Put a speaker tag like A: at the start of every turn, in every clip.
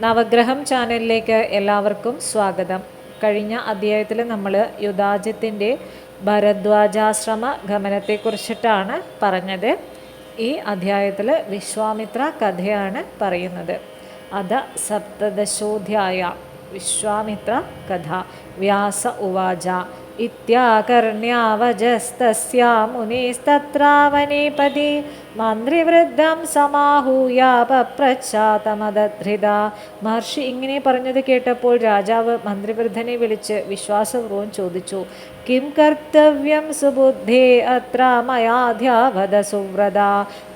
A: നവഗ്രഹം ചാനലിലേക്ക് എല്ലാവർക്കും സ്വാഗതം. കഴിഞ്ഞ അധ്യായത്തിൽ നമ്മൾ യുദാജിത്തിന്റെ ഭരദ്വാജാശ്രമ ഗമനത്തെക്കുറിച്ചിട്ടാണ് പറഞ്ഞത്. ഈ അധ്യായത്തിൽ വിശ്വാമിത്ര കഥയാണ് പറയുന്നത്. അത സപ്തദശോധ്യായ വിശ്വാമിത്ര കഥ വ്യാസ ഉവാച ഇത്യാകർണ്യാവജസ്തസ്യാ മുനിസ്തത്രാവനേപതി മന്ത്രിവൃദ്ധം സമാഹൂയാപപ്രച്ഛാതമദധൃത. മഹർഷി ഇങ്ങനെ പറഞ്ഞത് കേട്ടപ്പോൾ രാജാവ് മന്ത്രിവൃദ്ധനെ വിളിച്ച് വിശ്വാസപൂർവം ചോദിച്ചു കിം കർത്തവ്യം സുബുദ്ധേ അത്ര മയാധ്യാവത സുവ്രത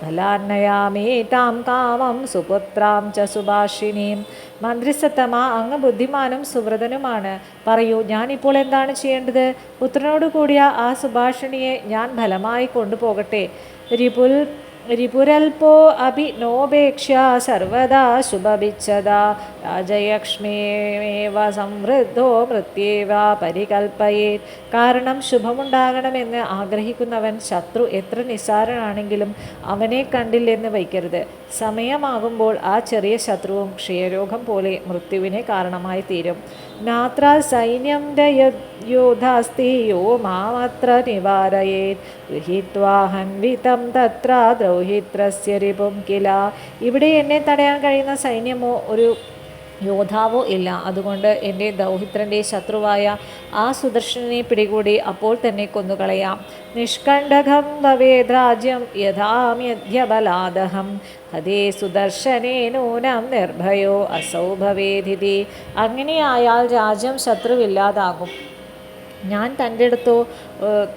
A: ഫലാന്നയാമേ താം കാമം സുപുത്രാം ച സുഭാഷിണീം. മന്ത്രിസത്തമ അങ്ങ് ബുദ്ധിമാനും സുവ്രതനുമാണ്. പറയൂ ഞാനിപ്പോൾ എന്താണ് ചെയ്യേണ്ടത്? പുത്രനോട് കൂടിയ ആ സുഭാഷിണിയെ ഞാൻ ഫലമായി കൊണ്ടുപോകട്ടെ. രിപുൽ രിപുരൽപോ അഭി നോപേക്ഷ सर्वदा ശുഭഭിച്ഛത രാജയക്ഷ്മേവ സംവൃദ്ധോ മൃത്യേവ പരികൽപ്പയേ. കാരണം ശുഭമുണ്ടാകണമെന്ന് ആഗ്രഹിക്കുന്നവൻ ശത്രു എത്ര നിസ്സാരനാണെങ്കിലും അവനെ കണ്ടില്ലെന്ന് വയ്ക്കരുത്. സമയമാകുമ്പോൾ ആ ചെറിയ ശത്രുവും ക്ഷയരോഗം പോലെ മൃത്യുവിനെ കാരണമായി തീരും. നാത്ര സൈന്യം യോധാസ്തി യോ മാമത്ര നിവാരയേത്. ഗൃഹീത്വാഹൻവിതം തത്ര ദ്രൗഹിത്രസ്യ രിപും കില. ഇവിടെ എന്നെ തടയാൻ കഴിയുന്ന സൈന്യമോ ഒരു യോദ്ധാവോ ഇല്ല. അതുകൊണ്ട് എന്റെ ദൗഹിത്രന്റെ ശത്രുവായ ആ സുദർശനെ പിടികൂടി അപ്പോൾ തന്നെ കൊന്നുകളയാം. നിഷ്കണ്ഠകം ഭവേദ് രാജ്യം യഥാമ്യധ്യബലാദഹം. ഹതേ സുദർശനേ നൂനം നിർഭയോ അസൗ ഭവേദിതി. അങ്ങനെയായാൽ രാജ്യം ശത്രുവില്ലാതാകും. ഞാൻ തന്റെ അടുത്തോ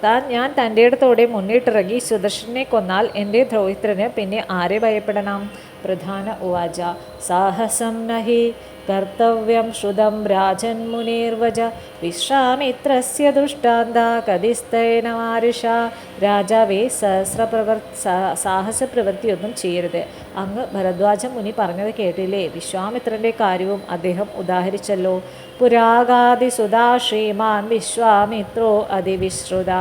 A: താൻ ഞാൻ തന്റെ അടുത്തോടെ മുന്നിട്ടിറങ്ങി സുദർശനെ കൊന്നാൽ എന്റെ ദ്രോഹിത്രന് പിന്നെ ആരെ ഭയപ്പെടണം? ഉവാച. സാഹസം നഹി കർത്തവ്യം ശ്രുതം രാജൻ മുനീർവജ വിശ്വാമിത്രസ്യ ദുഷ്ടാന്ത കതിസ്തേന മാരുഷ. രാജാവേ സഹസ്രപ്രവർ സാഹസപ്രവൃത്തിയൊന്നും ചെയ്യരുത്. അങ്ങ് ഭരദ്വാജ മുനി പറഞ്ഞത് കേട്ടില്ലേ? വിശ്വാമിത്രന്റെ കാര്യവും അദ്ദേഹം ഉദാഹരിച്ചല്ലോ. പുരാഗാദിസുതാ ശ്രീമാൻ വിശ്വാമിത്രോ അതിവിശ്രുത.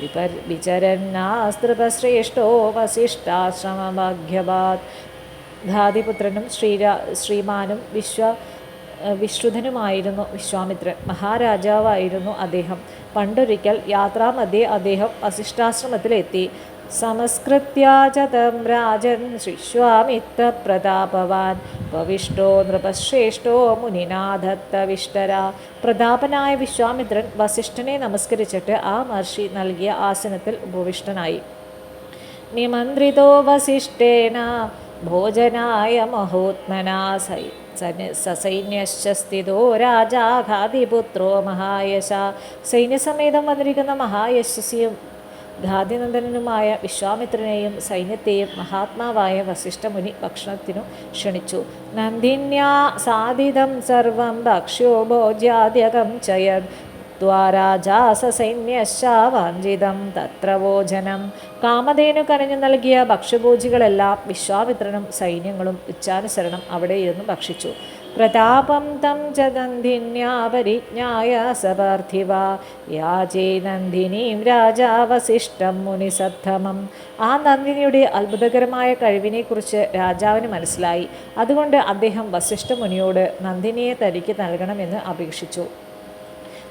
A: വിപർ വിചരന്നാസ്തൃപശ്രേഷ്ഠോ വസിഷ്ഠാശ്രമമഭ്യഭാത് ഘാതിപുത്രനും ശ്രീരാ ശ്രീമാനും വിശ്വ വിശ്രുതനുമായിരുന്നു വിശ്വാമിത്രൻ. മഹാരാജാവായിരുന്നു അദ്ദേഹം. പണ്ടൊരിക്കൽ യാത്രാമധ്യേ അദ്ദേഹം വസിഷ്ഠാശ്രമത്തിലെത്തി. സമസ്കൃത്യാചതം രാജൻ ശിശ്വാമിത്ര പ്രതാപവാൻ. ഉപവിഷ്ടോ നൃപശ്രേഷ്ഠോ മുനിനാഥത്തവിഷ്ടര. പ്രതാപനായ വിശ്വാമിത്രൻ വസിഷ്ഠനെ നമസ്കരിച്ചിട്ട് ആ മഹർഷി നൽകിയ ആസനത്തിൽ ഉപവിഷ്ടനായി. നിമന്ത്രിതോ വസിഷ്ഠേന. ഭോജനായ മഹോത്മനാ സൈ സസൈന്യശ്ച സ്ഥിതോ രാജാഘാതിപുത്രോ മഹായശ സൈന്യസമേതം വന്നിരിക്കുന്ന മഹായശസ്സിയും ഖാദിനന്ദനനുമായ വിശ്വാമിത്രനെയും സൈന്യത്തെയും മഹാത്മാവായ വസിഷ്ഠമുനി ഭക്ഷണത്തിനു ക്ഷണിച്ചു. നന്ദിന്യാ സാധിതം സർവം ഭക്ഷ്യോ ഭോജ്യാദ്യകം ചയത് ദ്വാരാജാസൈന്യശാവാഞ്ചിതം തത്ര ഭോജനം കാമധേനു കരഞ്ഞു നൽകിയ ഭക്ഷ്യഭോജികളെല്ലാം വിശ്വാമിത്രനും സൈന്യങ്ങളും ഇച്ഛാനുസരണം അവിടെ ഇരുന്ന് ഭക്ഷിച്ചു. പ്രതാപം തം ച സപാർത്ഥിവ. യാചേ നന്ദിനീം രാജാവശിഷ്ടം മുനിസദ്ധമം. ആ നന്ദിനിയുടെ അത്ഭുതകരമായ കഴിവിനെക്കുറിച്ച് രാജാവിന് മനസ്സിലായി. അതുകൊണ്ട് അദ്ദേഹം വസിഷ്ഠ മുനിയോട് നന്ദിനിയെ തനിക്ക് നൽകണമെന്ന് അപേക്ഷിച്ചു.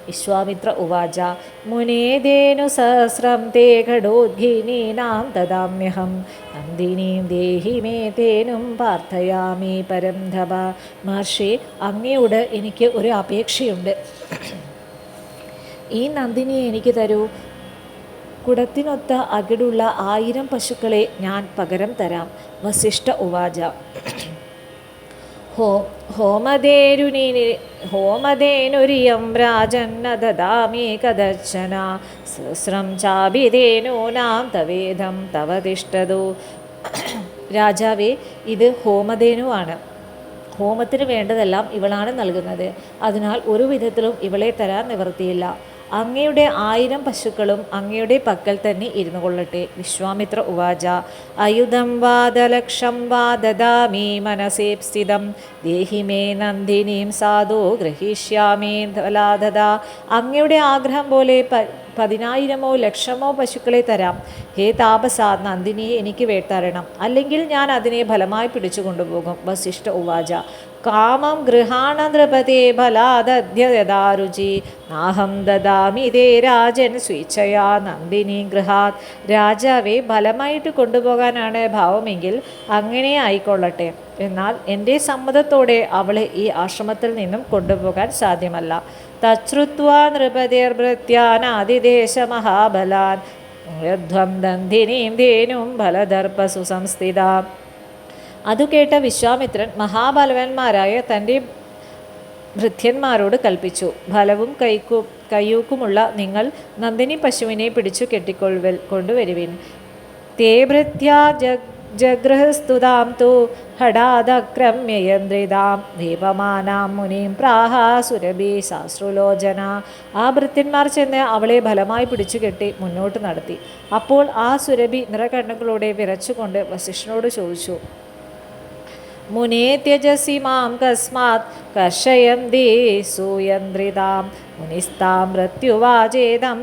A: വിശ്വാമിത്ര ഉവാച മുനേദേനു സഹസ്രം തേ ഘടോദ്ഘിനീനാം ദദാമ്യഹം നന്ദിനീം ദേഹി മേ തേനും പ്രാർത്ഥയാമി പരം ധവ. മഹർഷി അങ്ങയോട് എനിക്ക് ഒരു അപേക്ഷയുണ്ട്. ഈ നന്ദിനിയെ എനിക്ക് തരൂ. കുടത്തിനൊത്ത അകിടുള്ള ആയിരം പശുക്കളെ ഞാൻ പകരം തരാം. വസിഷ്ഠ ഉവാച. ഹോ ഹോമധേരുനി ഹോമധേനുരിയം രാജന്ന ദദാമി കദർശന. സഹസ്രം ചാഭിധേനൂനാം തവേദം തവ തിഷ്ടതു. രാജാവേ ഇത് ഹോമധേനുവാണ് ഹോമത്തിന് വേണ്ടതെല്ലാം ഇവളാണ് നൽകുന്നത്. അതിനാൽ ഒരു വിധത്തിലും ഇവളെ തരാൻ നിവൃത്തിയില്ല. അങ്ങയുടെ ആയിരം പശുക്കളും അങ്ങയുടെ പക്കൽ തന്നെ ഇരുന്നു കൊള്ളട്ടെ. വിശ്വാമിത്ര ഉവാച അയുധം വാദലക്ഷം വാദദാമീ മനസേപ്സ്ഥിതം ദേഹിമേ നന്ദിനീം സാധോ ഗ്രഹീഷ്യാമേ ഫലാദത അങ്ങയുടെ ആഗ്രഹം പോലെ പതിനായിരമോ ലക്ഷമോ പശുക്കളെ തരാം. ഹേ താപസ നന്ദിനിയെ എനിക്ക് വേട്ടരണം അല്ലെങ്കിൽ ഞാൻ അതിനെ ഫലമായി പിടിച്ചു കൊണ്ടുപോകും. വസിഷ്ഠ ഉവാച കാമം ഗൃഹാണ നൃപതേ ഫലാദദ്യതാരുചി നാഹം ദദാമി തേ രാജൻ സ്വേച്ഛയാ നന്ദിനി ഗൃഹാത്. രാജാവെ ഫലമായിട്ട് കൊണ്ടുപോകാനാണ് ഭാവമെങ്കിൽ അങ്ങനെ ആയിക്കൊള്ളട്ടെ. എന്നാൽ എന്റെ സമ്മതത്തോടെ അവളെ ഈ ആശ്രമത്തിൽ നിന്നും കൊണ്ടുപോകാൻ സാധ്യമല്ല. തച്ഛ്രുത്വാ നൃപതിർഭൃത്യാനാദിദേശ മഹാബലാൻ ധ്വം ദന്ധിനീം ധേനും ഫലദർപ്പ സംസ്ഥിത അതു കേട്ട വിശ്വാമിത്രൻ മഹാബലവന്മാരായ തന്റെ ഭൃത്യന്മാരോട് കൽപ്പിച്ചു ഫലവും കൈക്കു കയ്യൂക്കുമുള്ള നിങ്ങൾ നന്ദിനി പശുവിനെ പിടിച്ചു കെട്ടിക്കൊള്ളുവൽ കൊണ്ടുവരുവിൻ. തേ ഭൃത്യാ ജഗ് ജഗൃഹസ്തുതാം തു ഹഠാദക്രമ്യയന്ത്രിതാം. ദീപമാനാം മുനിം പ്രാഹ സുരഭി ശാസ്ത്രുലോചന. ആ ഭൃത്യന്മാർ ചെന്ന് അവളെ ഫലമായി പിടിച്ചുകെട്ടി മുന്നോട്ട് നടത്തി. അപ്പോൾ ആ സുരഭി നിറകണ്ണുകളോടെ വിറച്ചുകൊണ്ട് വസിഷ്ഠനോട് ചോദിച്ചു മുനേ ത്യജസി മാം കസ്മാത് കർഷയന്തി സൂയന്ത്രിതാം മുനിസ്താം മൃത്യുവാചേതം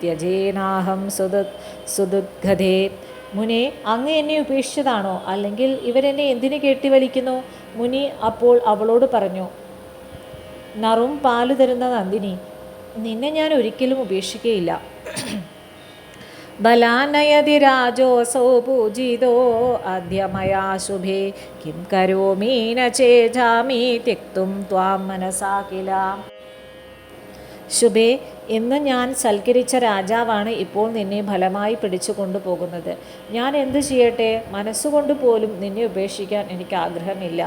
A: ത്യജേനാഹം സുദു സുദുദ്ഗതേ മുനെ അങ്ങ് എന്നെ ഉപേക്ഷിച്ചതാണോ? അല്ലെങ്കിൽ ഇവരെന്നെ എന്തിനു കെട്ടിവലിക്കുന്നു? മുനി അപ്പോൾ അവളോട് പറഞ്ഞു നറും പാലു തരുന്ന നന്ദിനി നിന്നെ ഞാൻ ഒരിക്കലും ഉപേക്ഷിക്കുകയില്ല ബലാനയതി രാജോസോ പൂജിതോ അദ്യ ശുഭേ കിം കരോമീന ചേജാമി തിക്തും ത്വാം മനസാകില. ശുഭേ ഇന്ന് ഞാൻ സൽക്കരിച്ച രാജാവാണ് ഇപ്പോൾ നിന്നെ ഫലമായി പിടിച്ചു കൊണ്ടുപോകുന്നത്. ഞാൻ എന്ത് ചെയ്യട്ടെ? മനസ്സുകൊണ്ട് പോലും നിന്നെ ഉപേക്ഷിക്കാൻ എനിക്ക് ആഗ്രഹമില്ല.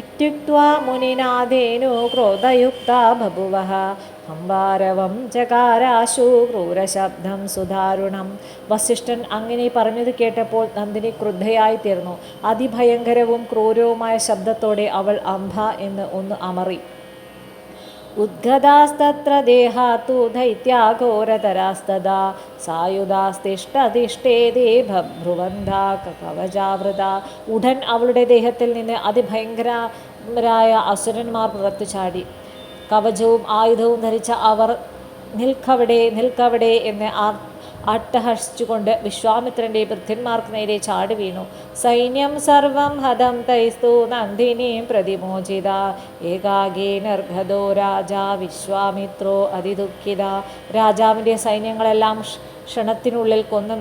A: ഇത്യുക്വാ മുനിനാഥേനു ക്രോധയുക്ത ബഭുവഹ. ഹംബാരവം ചകാരാശു ക്രൂരശബ്ദം സുധാരുണം. വസിഷ്ഠൻ അങ്ങനെ പറഞ്ഞത് കേട്ടപ്പോൾ നന്ദിനി ക്രുദ്ധയായി തീർന്നു. അതിഭയങ്കരവും ക്രൂരവുമായ ശബ്ദത്തോടെ അവൾ അംബ എന്ന് ഒന്ന് അമറി. ഉദ്ഗതാസ്തത്ര ദേഹാത്തു ദൈത്യാഘോരതരാസ്തദാ. സായുധാസ്തിഷ്ടതിഷ്ടേതേ ഭ്രുവന്ധ കവചാവൃത. ഉടൻ അവളുടെ ദേഹത്തിൽ നിന്ന് അതിഭയങ്കരരായ അസുരന്മാർ പുറത്തു ചാടി കവചവും ആയുധവും ധരിച്ച അവർ നിൽക്കവിടെ നിൽക്കവിടെ എന്ന് ആ അട്ടഹസിച്ചുകൊണ്ട് വിശ്വാമിത്രന്റെ നേരെ ചാടി വീണു. സൈന്യം സർവം ഹതം തൈസ്തു നന്ദിനീം പ്രതിമോചിത. ഏകാഗേ നിർഘതോ രാജ വിശ്വാമിത്രോ അതിദുഃഖിത. രാജാവിന്റെ സൈന്യങ്ങളെല്ലാം ക്ഷണത്തിനുള്ളിൽ കൊന്ന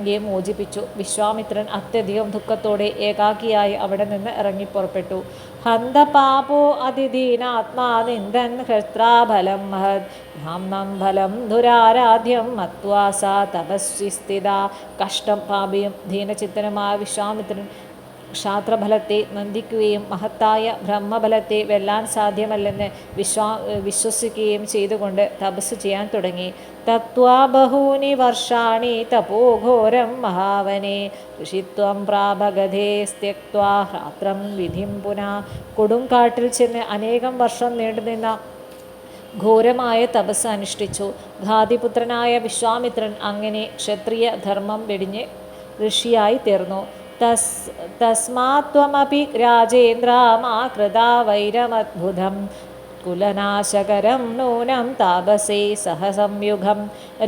A: നന്ദിനിയെ മോചിപ്പിച്ചു. വിശ്വാമിത്രൻ അത്യധികം ദുഃഖത്തോടെ ഏകാക്കിയായി അവിടെ നിന്ന് ഇറങ്ങിപ്പുറപ്പെട്ടു ഹന്തപാപോ അതിദീനാത്മാ നിന്ദൻ ഹൃത്രാഫലം മഹത്. ബ്രാഹ്മം ഫലം ദുരാരാധ്യം മത്വാസ തപസ്വി സ്ഥിത. കഷ്ടം പാപിയും ദീനചിത്തനുമായ വിശ്വാമിത്രൻ ക്ഷാത്രഫലത്തെ നന്ദിക്കുകയും മഹത്തായ ബ്രഹ്മഫലത്തെ വെല്ലാൻ സാധ്യമല്ലെന്ന് വിശ്വാ വിശ്വസിക്കുകയും ചെയ്തുകൊണ്ട് തപസ് ചെയ്യാൻ തുടങ്ങി. തത്വാ ബഹൂനി വർഷാണി തപോഘോരം മഹാവനെ. ഋഷിത്വം പ്രാപഗതേ സ്ത്യക്വാ ഹ്രാത്രം വിധിം പുന. കൊടുങ്കാട്ടിൽ ചെന്ന് അനേകം വർഷം നീണ്ടുനിന്ന ഘോരമായ തപസ് അനുഷ്ഠിച്ചു. ഘാതിപുത്രനായ വിശ്വാമിത്രൻ അങ്ങനെ ക്ഷത്രിയ ധർമ്മം വെടിഞ്ഞ് ഋഷിയായി തീർന്നു. തസ് തസ്മാത്വമപി രാജേന്ദ്രമാകൃതാ വൈരമദ്ഭുതം. കുലനാശകരം നൂനം താപസേ സഹസംയുഗം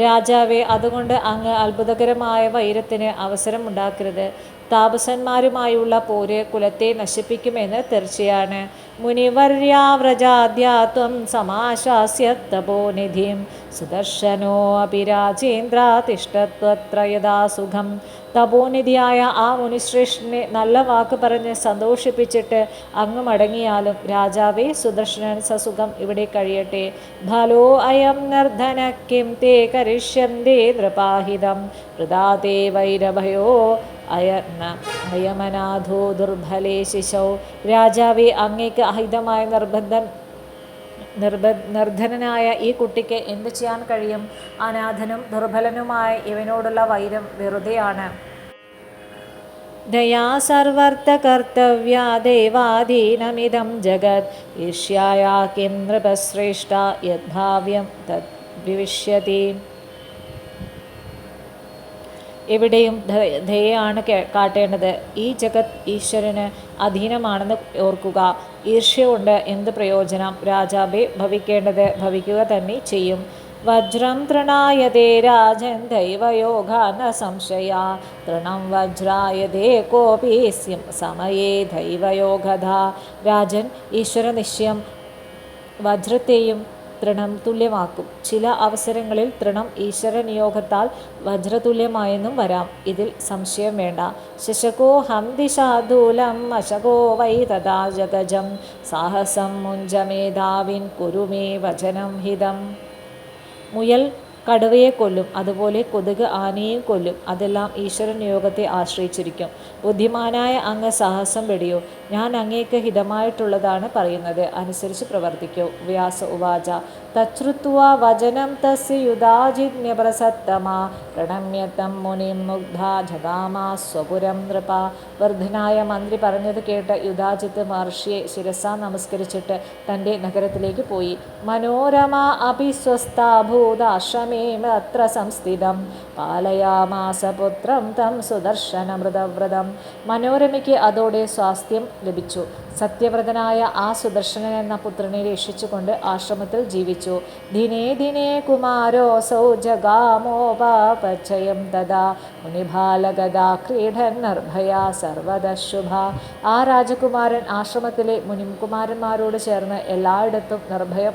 A: രാജാവെ അതുകൊണ്ട് അങ്ങ് അത്ഭുതകരമായ വൈരത്തിന് അവസരം ഉണ്ടാക്കരുത്. താപസന്മാരുമായുള്ള പോര് കുലത്തെ നശിപ്പിക്കുമെന്ന് തീർച്ചയാണ്. മുനിവര്യാവ്രജാദ്യാത്വം സമാശാസ്യ തപോനിധിം സുദർശനോ അപി രാജേന്ദ്ര തിഷ്ടത്വത്ര സുഖം. തപോനിധിയായ ആ മുനിശ്രേഷ്ഠനെ നല്ല വാക്ക് പറഞ്ഞ് സന്തോഷിപ്പിച്ചിട്ട് അങ്ങ് മടങ്ങിയാലും രാജാവേ സുദർശനൻ സസുഖം ഇവിടെ കഴിയട്ടെ. ഫലോ അയം നർദ്ധന കിം തേ കരിഷ്യന്തേ നൃപാഹിതം. പ്രദാതേ വൈരഭയോ അയർണ അയമനാഥോ ദുർബലേ ശിശോ. രാജാവേ അങ്ങേക്ക് അഹിതമായ നിർബന്ധം നിർബ നിർധനനായ ഈ കുട്ടിക്ക് എന്ത് ചെയ്യാൻ കഴിയും? അനാഥനും ദുർബലനുമായ ഇവനോടുള്ള വൈരം വെറുതെയാണ്. ദയാ ജഗത്. ഈർഷ്യായ കിം നൃപശ്രേഷ്ഠ യദ്ഭാവ്യം തദ്വിഷ്യതി എവിടെയും ദയയാണ് കാട്ടേണ്ടത്. ഈ ജഗത് ഈശ്വരന് അധീനമാണെന്ന് ഓർക്കുക. ഈർഷ്യ കൊണ്ട് എന്ത് പ്രയോജനം? രാജാബെ ഭവിക്കേണ്ടത് ഭവിക്കുക തന്നെ ചെയ്യും. വജ്രം തൃണായതേ രാജൻ ദൈവയോഗ ന സംശയ തൃണം വജ്രായതേ കോപി സമയേ ദൈവയോഗധ. രാജൻ ഈശ്വരനിശ്ചയം വജ്രത്തെയും തൃണം തുല്യമാക്കും. ചില അവസരങ്ങളിൽ തൃണം ഈശ്വര നിയോഗത്താൽ വജ്രതുല്യമായെന്നും വരാം. ഇതിൽ സംശയം വേണ്ട. ശശകോ ഹന്തി ശാദൂലം അശകോ വൈ തഥാ ജഗജം. സാഹസം മുഞ്ചമേധാവിൻ കുരുമേ വചനം ഹിതം. മുയൽ കടുവയെ കൊല്ലും. അതുപോലെ കൊതുക് ആനയെയും കൊല്ലും. അതെല്ലാം ഈശ്വരൻ ആശ്രയിച്ചിരിക്കും. ബുദ്ധിമാനായ അങ്ങ് സാഹസം വെടിയോ. ഞാൻ അങ്ങേക്ക് ഹിതമായിട്ടുള്ളതാണ് പറയുന്നത്. അനുസരിച്ച് പ്രവർത്തിക്കൂ. വ്യാസ ഉവാച. തച്ഛ്രുത്വ വചനം തസ്യ യുധാജിജ്ഞപ്രസത്തമാ പ്രണമ്യത്തം മുനിം മുഗ്ധ ജഗാമാ സ്വപുരം നൃപ. വർദ്ധനായ മന്ത്രി പറഞ്ഞത് കേട്ട് യുധാജിത്ത് മഹർഷിയെ ശിരസ നമസ്കരിച്ചിട്ട് തന്റെ നഗരത്തിലേക്ക് പോയി. മനോരമ അഭി സ്വസ്ഥാഭൂതാശ്രമേമത്ര സംസ്ഥിതം. പാലയാമാസപുത്രം തം സുദർശനമൃതവ്രതം. മനോരമയ്ക്ക് അതോടെ സ്വാസ്ഥ്യം ലഭിച്ചു. സത്യവ്രതനായ ആ സുദർശനൻ എന്ന പുത്രനെ രക്ഷിച്ചുകൊണ്ട് ആശ്രമത്തിൽ ജീവിച്ചു. ദിനേ ദിനേ കുമാരോസൗ ജഗാമോപാപചയം തഥാ. മുനിഭാലഗതാ ക്രീഡൻ നിർഭയ സർവദശുഭ ആ രാജകുമാരൻ ആശ്രമത്തിലെ മുനികുമാരന്മാരോട് ചേർന്ന് എല്ലായിടത്തും നിർഭയം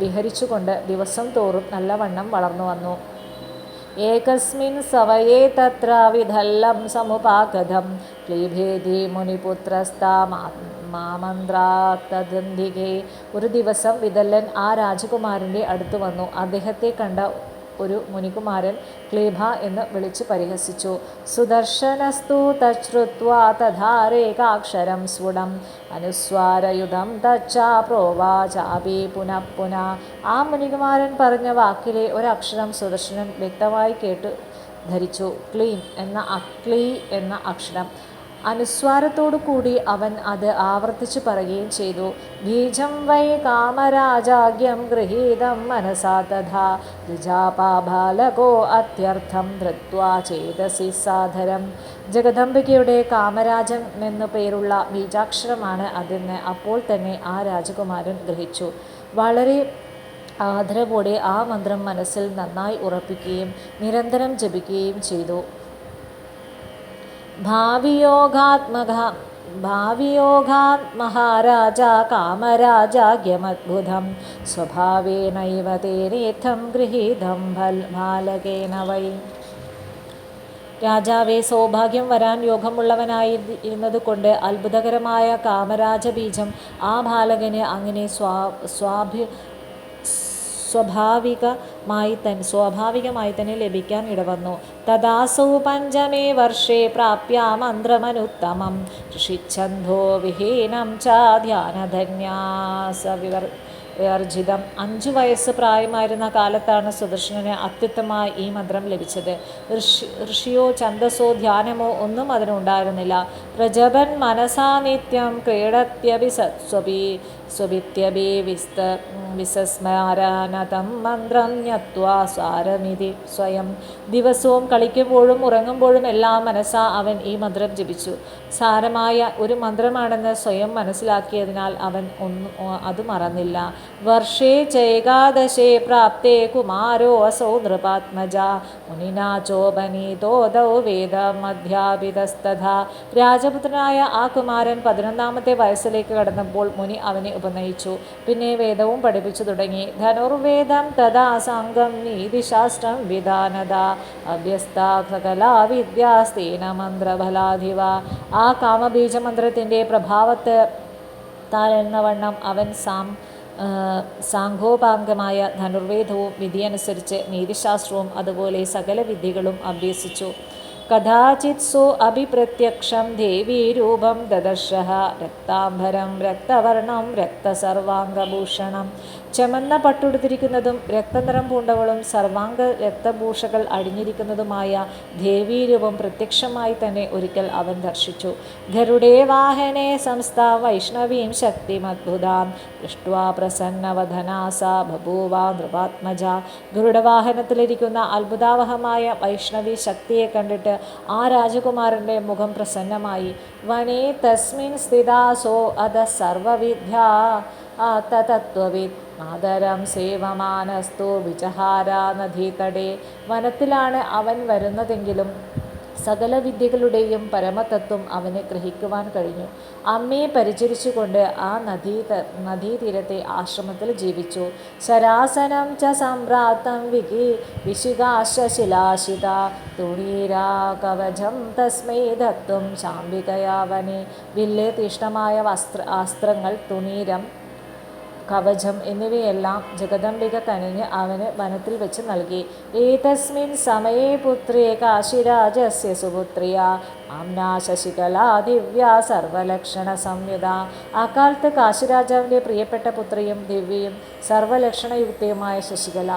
A: വിഹരിച്ചുകൊണ്ട് ദിവസം തോറും നല്ലവണ്ണം വളർന്നു വന്നു സവയേ തത്ര വിധല്ലം സമുപാകഥം ക്ലീഭേദി മുനിപുത്രസ്താ മാമന്ത്രാത്തദന്തികെ ഒരു ദിവസം വിതല്ലൻ ആ രാജകുമാരന്റെ അടുത്ത് വന്നു. അദ്ദേഹത്തെ കണ്ട ഒരു മുനികുമാരൻ ക്ലീഭ എന്ന് വിളിച്ച് പരിഹസിച്ചു. സുദർശനസ്തു തശ്രുത്വാ തഥാരേകാക്ഷരം സ്ഫുടം. അനുസ്വാരയുധം തച്ചാ പ്രോവാചാപി പുനഃ ആ മുനികുമാരൻ പറഞ്ഞ വാക്കിലെ ഒരക്ഷരം സുദർശനൻ വ്യക്തമായി കേട്ടു ധരിച്ചു. ക്ലീൻ എന്ന അക്ലീ എന്ന അക്ഷരം. അനുസ്വാരത്തോടു കൂടി അവൻ അത് ആവർത്തിച്ചു പറയുകയും ചെയ്തു. ബീജം വൈ കാമരാജാഗ്യം ഗൃഹീതം മനസാ തഥാ അത്യർത്ഥം ധൃത്വാ ചേതസി സാധരം. ജഗദംബികയുടെ കാമരാജൻ എന്നു പേരുള്ള ബീജാക്ഷരമാണ് അതെന്ന് അപ്പോൾ തന്നെ ആ രാജകുമാരൻ ഗ്രഹിച്ചു. വളരെ ആദരവോടെ ആ മന്ത്രം മനസ്സിൽ നന്നായി ഉറപ്പിക്കുകയും നിരന്തരം ജപിക്കുകയും ചെയ്തു. ഭാവിയോഗാത്മക ഭാവിയോഗാത്മഹാരാജ കാമരാജാഗ്യമദ്ഭുതം സ്വഭാവേനൈവ തേനേത്തം ഗൃഹീതം ബാലകേന വൈ. രാജാവെ സൗഭാഗ്യം വരാൻ യോഗമുള്ളവനായിരുന്നത് കൊണ്ട് അത്ഭുതകരമായ കാമരാജബീജം ആ ബാലകന് അങ്ങനെ സ്വാ സ്വാഭി സ്വാഭാവികമായി തന്നെ സ്വാഭാവികമായി തന്നെ ലഭിക്കാൻ ഇടവന്നു. തദാസൗ പഞ്ചമേ വർഷേ പ്രാപ്യ മന്ത്രമനുത്തമം. ഋഷിച്ഛന്ധോ വിഹീനം ച ധ്യാനധന്യാസ വിവർ വിവർജിതം. അഞ്ചു വയസ്സ് പ്രായമായിരുന്ന കാലത്താണ് സുദർശനന് അത്യുത്തമമായി ഈ മന്ത്രം ലഭിച്ചത്. ഋഷി ഋഷിയോ ഛന്ദസ്സോ ധ്യാനമോ ഒന്നും അതിനുണ്ടായിരുന്നില്ല. പ്രജപൻ മനസാ നിത്യം ക്രീഡത്യപി സത്സ്വപി സ്വപിത്യപി വിസ്ത വിസസ്മരാനതം മന്ത്രം ഞത്വാ സാരമിതി സ്വയം. ദിവസവും കളിക്കുമ്പോഴും ഉറങ്ങുമ്പോഴും എല്ലാം മനസ്സാ അവൻ ഈ മന്ത്രം ജപിച്ചു. സാരമായ ഒരു മന്ത്രമാണെന്ന് സ്വയം മനസ്സിലാക്കിയതിനാൽ അവൻ ഒന്നും അത് മറന്നില്ല. വർഷേ ചൈകാദശേ പ്രാപ്തേ കുമാരോ അസൗ നൃപാത്മജ. മുനിനാ ചോപനീതോദൗ വേദമധ്യാപിതസ്തഥ. രാജപുത്രനായ ആ കുമാരൻ പതിനൊന്നാമത്തെ വയസ്സിലേക്ക് കടന്നപ്പോൾ മുനി അവനെ ഉപനയിച്ചു. പിന്നെ വേദവും പഠിപ്പിച്ചു തുടങ്ങി. ധനുർവേദം തഥാ സംഘം നീതിശാസ്ത്രം വിധാനത. അഭ്യസ്ത സകലാ വിദ്യാസ്തീന മന്ത്രഫലാധിവ ആ കാമബീജമന്ത്രത്തിന്റെ പ്രഭാവത്ത് താലെന്നവണ്ണം അവൻ സാം സാംഘോപാംഗമായ ധനുർവേദവും വിധിയനുസരിച്ച് നീതിശാസ്ത്രവും അതുപോലെ സകല വിദ്യകളും അഭ്യസിച്ചു. കഥാചിത്സു അഭിപ്രത്യക്ഷം ദേവീരൂപം ദദർശ രക്താംബരം രക്തവർണം രക്തസർവാംഗഭൂഷണം. ചമന്ന പട്ടുടുത്തിരിക്കുന്നതും രക്തനിറം പൂണ്ടവളും സർവാംഗ രക്തഭൂഷകൾ അടിഞ്ഞിരിക്കുന്നതുമായ ദേവീരൂപം പ്രത്യക്ഷമായി തന്നെ ഒരിക്കൽ അവൻ ദർശിച്ചു. ഗരുഡേ വാഹനെ സംസ്ഥ വൈഷ്ണവീം ശക്തിമദ്ഭുതാം. ദൃഷ്ട്വാ പ്രസന്നവധനാസ ബഭൂവ നൃപാത്മജ. ഗരുഡവാഹനത്തിലിരിക്കുന്ന അത്ഭുതാവഹമായ വൈഷ്ണവി ശക്തിയെ കണ്ടിട്ട് ആ രാജകുമാരന്റെ മുഖം പ്രസന്നമായി. വനേ തസ്മിൻ സ്ഥിതാസോ അത സർവവിദ്യ തത്വവിദ് മാതരം സേവമാനസ്തു വിചഹാര നദീതടേ വനത്തിലാണ് അവൻ വരുന്നതെങ്കിലും സകല വിദ്യകളുടെയും പരമതത്വം അവനെ ഗ്രഹിക്കുവാൻ കഴിഞ്ഞു. അമ്മയെ പരിചരിച്ചുകൊണ്ട് ആ നദീ നദീതീരത്തെ ആശ്രമത്തിൽ ജീവിച്ചു. ശരാസനം ച സംഭ്രാത്തം വികി വിശികാശിലാശിത തുണീരാ കവചം തസ്മൈ ദത്വം ശാംബികയാവനെ. വില്ലേ തീഷ്ണമായ വസ്ത്ര അസ്ത്രങ്ങൾ തുണീരം കവചം എന്നിവയെല്ലാം ജഗദംബിക കനിഞ്ഞ് അവന് വനത്തിൽ വെച്ച് നൽകി. ഏതസ്മിൻ സമയേ പുത്രിയെ കാശിരാജസ്യ സുപുത്രിയ. ആംനാ ശശികല ദിവ്യ സർവലക്ഷണ സംയുത. അക്കാലത്ത് കാശിരാജാവിന്റെ പ്രിയപ്പെട്ട പുത്രിയും ദിവ്യയും സർവലക്ഷണയുക്തിയുമായ ശശികല.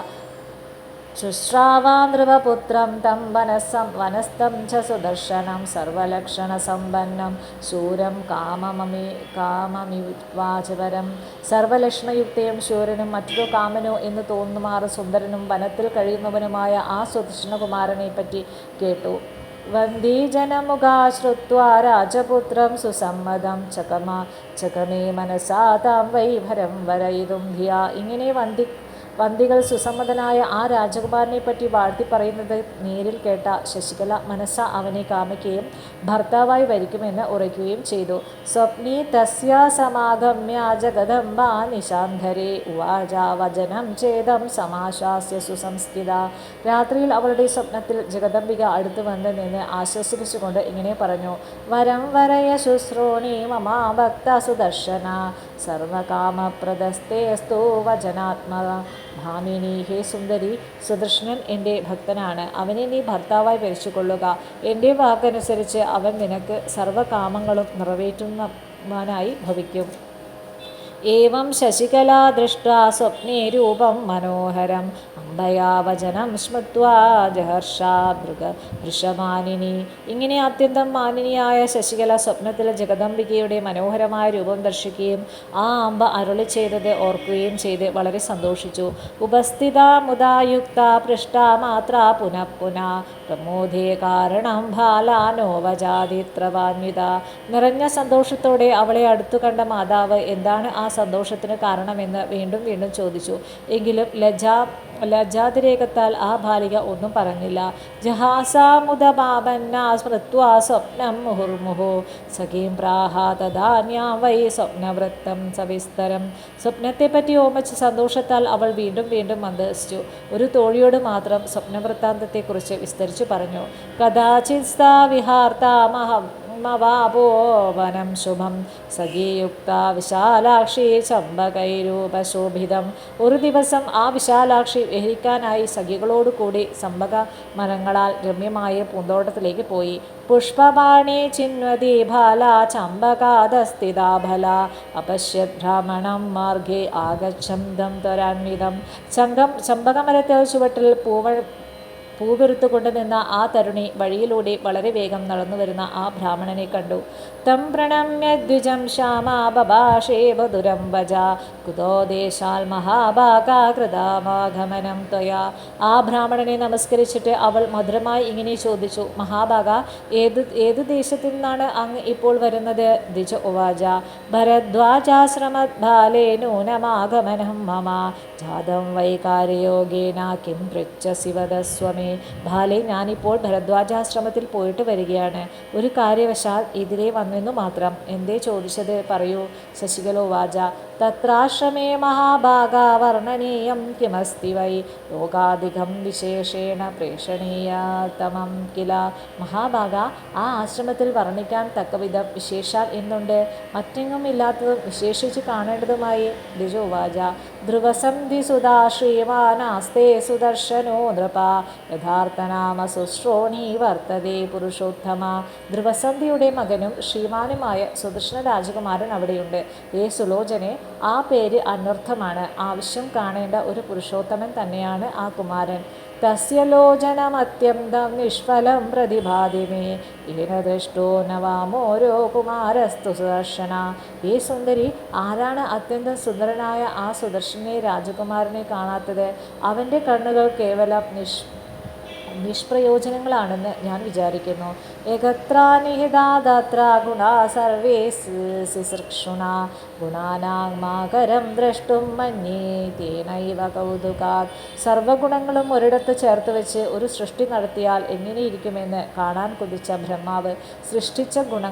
A: ശുശ്രാവാനൃപുത്രം തം വനസം വനസ്ഥം ച സുദർശനം സർവലക്ഷണസമ്പന്നം ശൂരം കാമമമി കാമമിവാചപരം. സർവലക്ഷണയുക്തയും ശൂരനും മറ്റൊരു കാമനോ എന്ന് തോന്നുമാറ് സുന്ദരനും വനത്തിൽ കഴിയുന്നവനുമായ ആ സുദർശനകുമാരനെ പറ്റി കേട്ടു. വന്ദീജനമുഖാ ശ്രുത്വാ രാജപുത്രം സുസമ്മതം. ചകമാ ചകമേ മനസാ താം വൈഭരം വരയിതും ധിയ ഇങ്ങനെ വന്ദി വന്തികൾ സുസമ്മതനായ ആ രാജകുമാരനെ പറ്റി വാഴ്ത്തി പറയുന്നത് നേരിൽ കേട്ട ശശികല മനസ്സ അവനെ കാമിക്കുകയും ഭർത്താവായി വരിക്കുമെന്ന് ഉറയ്ക്കുകയും ചെയ്തു. സ്വപ്നി തസ്യ സമാഗമ്യ നിശാന്ധരെ. വചനം ചേതം സമാശാസ്യ സുസംസ്ഥിത. രാത്രിയിൽ അവളുടെ സ്വപ്നത്തിൽ ജഗദംബിക അടുത്തു വന്ന് നിന്ന് ആശ്വസിപ്പിച്ചുകൊണ്ട് ഇങ്ങനെ പറഞ്ഞു. വരം വരയ ശുശ്രോണി മമാ ഭക്ത സുദർശന. സർവകാമപ്രദസ്തേസ്തു വചനാത്മക ഭാമിനി ഹേ സുന്ദരി സുദർശനൻ എന്റെ ഭക്തനാണ്. അവനെ നീ ഭർത്താവായി ഭരിച്ചുകൊള്ളുക. എന്റെ വാക്കനുസരിച്ച് അവൻ നിനക്ക് സർവകാമങ്ങളും നിറവേറ്റുന്നവനായി ഭവിക്കും. ഏവം ശശികലാ ദൃഷ്ട സ്വപ്നേ രൂപം മനോഹരം. അമ്പയാ വചനം സ്മൃത്വാ ജഹർഷാ മൃഗ വൃഷമാനിനി. ഇങ്ങനെ അത്യന്തം മാനിനിയായ ശശികല സ്വപ്നത്തിൽ ജഗദംബികയുടെ മനോഹരമായ രൂപം ദർശിക്കുകയും ആ അമ്പ അരുളി ചെയ്തത് ഓർക്കുകയും ചെയ്ത് വളരെ സന്തോഷിച്ചു. ഉപസ്ഥിത മുദായുക്ത പൃഷ്ട മാത്ര പുനഃ പുനഃ. പ്രമോദേ കാരണം ബാലാനോവജാതിത്രവാന്വിത നിറഞ്ഞ സന്തോഷത്തോടെ അവളെ അടുത്തു കണ്ട മാതാവ് എന്താണ് ആ സന്തോഷത്തിന് കാരണമെന്ന് വീണ്ടും വീണ്ടും ചോദിച്ചു. എങ്കിലും ലജ്ജാ ലജ്ജാതിരേകത്താൽ ആ ബാലിക ഒന്നും പറഞ്ഞില്ല. ജഹാസാമുദപാപന്ന സ്മൃത്വാ സ്വപ്നം മുഹുർമുഹു. സഖീം പ്രാഹ തദാന്യാം വൈ സ്വപ്നവൃത്തം സവിസ്തരം. സ്വപ്നത്തെപ്പറ്റി ഓമച്ച് സന്തോഷത്താൽ അവൾ വീണ്ടും വീണ്ടും മന്ദസിച്ചു. ഒരു തോഴിയോട് മാത്രം സ്വപ്നവൃത്താന്തത്തെക്കുറിച്ച് വിസ്തരിച്ചു പറഞ്ഞു. കഥാചിത് വിഹാർത്ത മഹ മവാപോവനം ശുഭം. സഖീയുക്ത വിശാലാക്ഷി ചമ്പകൈരൂപശോഭിതം. ഒരു ദിവസം ആ വിശാലാക്ഷി വിഹരിക്കാനായി സഖികളോടുകൂടി കൂടി ചമ്പക മരങ്ങളാൽ രമ്യമായ പൂന്തോട്ടത്തിലേക്ക് പോയി. പുഷ്പപാണി ചിന്വതി ഫല ചമ്പകാതസ്ഥിതാഫല. അപശ്യത് ബ്രാഹ്മണം മാർഗേ ആഗച്ഛന്തം ത്വരാന്വിതം. ചങ്കം ചമ്പകമരത്തിൽ ചുവട്ടിൽ പൂവ പൂവിറുത്തുകൊണ്ട് കൊണ്ടുനിന്ന ആ തരുണി വഴിയിലൂടെ വളരെ വേഗം നടന്നു വരുന്ന ആ ബ്രാഹ്മണനെ കണ്ടു. തം പ്രണമ്യ ദ്വിജം ശ്യാമാ ഭജ കുതോ ദേശാൽ മഹാഭാഗാകൃതാമാഗമനം ത്വയാ. ആ ബ്രാഹ്മണനെ നമസ്കരിച്ചിട്ട് അവൾ മധുരമായി ഇങ്ങനെ ചോദിച്ചു മഹാഭാഗ ഏത് ഏത് ദേശത്തു നിന്നാണ് അങ്ങ് ഇപ്പോൾ വരുന്നത്? ദ്വിജ ഉവാജ ഭരദ്വാജാശ്രമ ബാലേ നൂനമാഗമനം മമ. ജാതം വൈകാരയോഗേന കിം പൃച്ഛസി വദസ്വമേ ബാലെ ഞാനിപ്പോൾ ഭരദ്വാജാശ്രമത്തിൽ പോയിട്ട് വരികയാണ്. ഒരു കാര്യവശാൽ എതിരെ വന്നെന്നു മാത്രം എന്തേ ചോദിച്ചത് പറയൂ. ശശികലോ വാച തത്രാശ്രമേ മഹാഭാഗ വർണനീയം കിമസ്തി വൈ. യോഗാധികം വിശേഷേണ പ്രേഷണീയതമം കില. മഹാഭാഗ ആ ആശ്രമത്തിൽ വർണിക്കാൻ തക്കവിധം വിശേഷാൽ എന്നുണ്ട് മറ്റെങ്ങും ഇല്ലാത്തതും വിശേഷിച്ച് കാണേണ്ടതുമായി. ദ്വിജോവാച ധ്രുവസന്ധി സുധാ ശ്രീമാനാസ്തേ സുദർശനോ നൃപ. യഥാർത്ഥനാമ സുശ്രോണി വർത്തതേ പുരുഷോത്തമ. ധ്രുവസന്ധിയുടെ മകനും ശ്രീമാനുമായ സുദർശന രാജകുമാരൻ അവിടെയുണ്ട്. ഏ സുലോചനെ ആ പേര് അനർത്ഥമാണ്. ആവശ്യം കാണേണ്ട ഒരു പുരുഷോത്തമൻ തന്നെയാണ് ആ കുമാരൻ. ലോചനമത്യന്തം നിഷ്ഫലം പ്രതിഭാതി മേ ഇന ദൃഷ്ടോ നവാമോരോ കുമാരസ്തു സുദർശന ഈ സുന്ദരി ആരാണ് അത്യന്തം സുന്ദരനായ ആ സുദർശനെ രാജകുമാരനെ കാണാത്തത്? അവന്റെ കണ്ണുകൾ കേവലം നിഷ് നിഷ്പ്രയോജനങ്ങളാണെന്ന് ഞാൻ വിചാരിക്കുന്നു. ഏകത്ര നിഹിതാദത്ര ഗുണാ സർവേ ഗുണാനാം മാകരം ദ്രഷ്ടും മഞ്ഞേ തേനൈവ കൗതുകാത്. സർവഗുണങ്ങളും ഒരിടത്ത് ചേർത്ത് വെച്ച് ഒരു സൃഷ്ടി നടത്തിയാൽ എങ്ങനെയിരിക്കുമെന്ന് കാണാൻ കുതിച്ച ബ്രഹ്മാവ് സൃഷ്ടിച്ച ഗുണ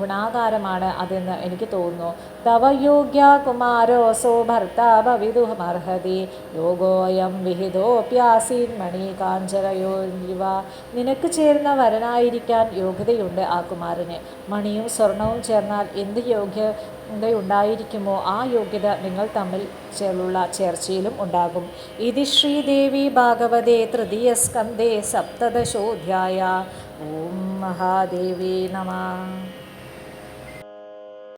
A: ഗുണാകാരമാണ് അതെന്ന് എനിക്ക് തോന്നുന്നു. തവയോഗ്യ കുമാരോ കുമാരോസോ ഭർത്താവ ഭവിതുഹമർഹതി യോഗോയം വിഹിതോപ്യാസീൻ മണി കാഞ്ചരയോ യുവ. നിനക്ക് ചേർന്ന വരനായിരിക്കാൻ യോഗ്യതയുണ്ട് ആ കുമാരന്. മണിയും സ്വർണവും ചേർന്നാൽ എന്ത് യോഗ്യതയുണ്ടായിരിക്കുമോ ആ യോഗ്യത നിങ്ങൾ തമ്മിൽ ചേർന്നുള്ള ചേർച്ചയിലും ഉണ്ടാകും. ഇത് ശ്രീദേവി ഭാഗവതേ തൃതീയ സ്കന്ധേ സപ്തദശോധ്യായ. ഓം മഹാദേവി നമ.